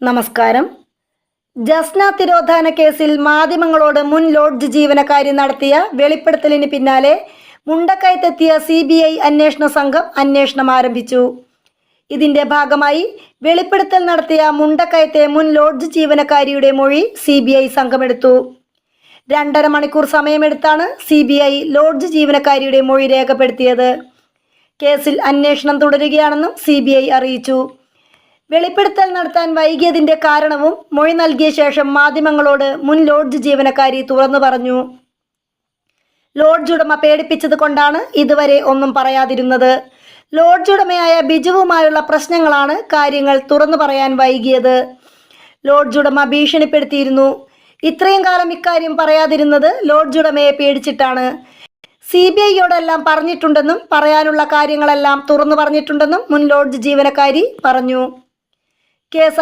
നമസ്കാരം. ജസ്ന തിരോധാന കേസിൽ മാധ്യമങ്ങളോട് മുൻ ലോഡ്ജ് ജീവനക്കാരി നടത്തിയ വെളിപ്പെടുത്തലിന് പിന്നാലെ മുണ്ടക്കയത്തെത്തിയ സി ബി ഐ അന്വേഷണ സംഘം അന്വേഷണം ആരംഭിച്ചു. ഇതിന്റെ ഭാഗമായി വെളിപ്പെടുത്തൽ നടത്തിയ മുണ്ടക്കയത്തെ മുൻ ലോഡ്ജ് ജീവനക്കാരിയുടെ മൊഴി സി ബി ഐ സംഘമെടുത്തു. രണ്ടര മണിക്കൂർ സമയമെടുത്താണ് സി ബി ഐ ലോഡ്ജ് ജീവനക്കാരിയുടെ മൊഴി രേഖപ്പെടുത്തിയത്. കേസിൽ അന്വേഷണം തുടരുകയാണെന്നും സി ബി ഐ അറിയിച്ചു. വെളിപ്പെടുത്തൽ നടത്താൻ വൈകിയതിന്റെ കാരണവും മൊഴി നൽകിയ ശേഷം മാധ്യമങ്ങളോട് മുൻ ലോഡ്ജ് ജീവനക്കാരി തുറന്നു പറഞ്ഞു. ലോഡ്ജ് ഉടമ പേടിപ്പിച്ചത് കൊണ്ടാണ് ഇതുവരെ ഒന്നും പറയാതിരുന്നത്. ലോഡ്ജ് ഉടമയായ ബിജുവുമായുള്ള പ്രശ്നങ്ങളാണ് കാര്യങ്ങൾ തുറന്നു പറയാൻ വൈകിയത്. ലോഡ്ജ് ഉടമ ഭീഷണിപ്പെടുത്തിയിരുന്നു. ഇത്രയും കാലം ഇക്കാര്യം പറയാതിരുന്നത് ലോഡ്ജ് ഉടമയെ പേടിച്ചിട്ടാണ്. സി ബി ഐയോടെല്ലാം പറഞ്ഞിട്ടുണ്ടെന്നും പറയാനുള്ള കാര്യങ്ങളെല്ലാം തുറന്നു പറഞ്ഞിട്ടുണ്ടെന്നും മുൻ ലോഡ്ജ് ജീവനക്കാരി പറഞ്ഞു. que es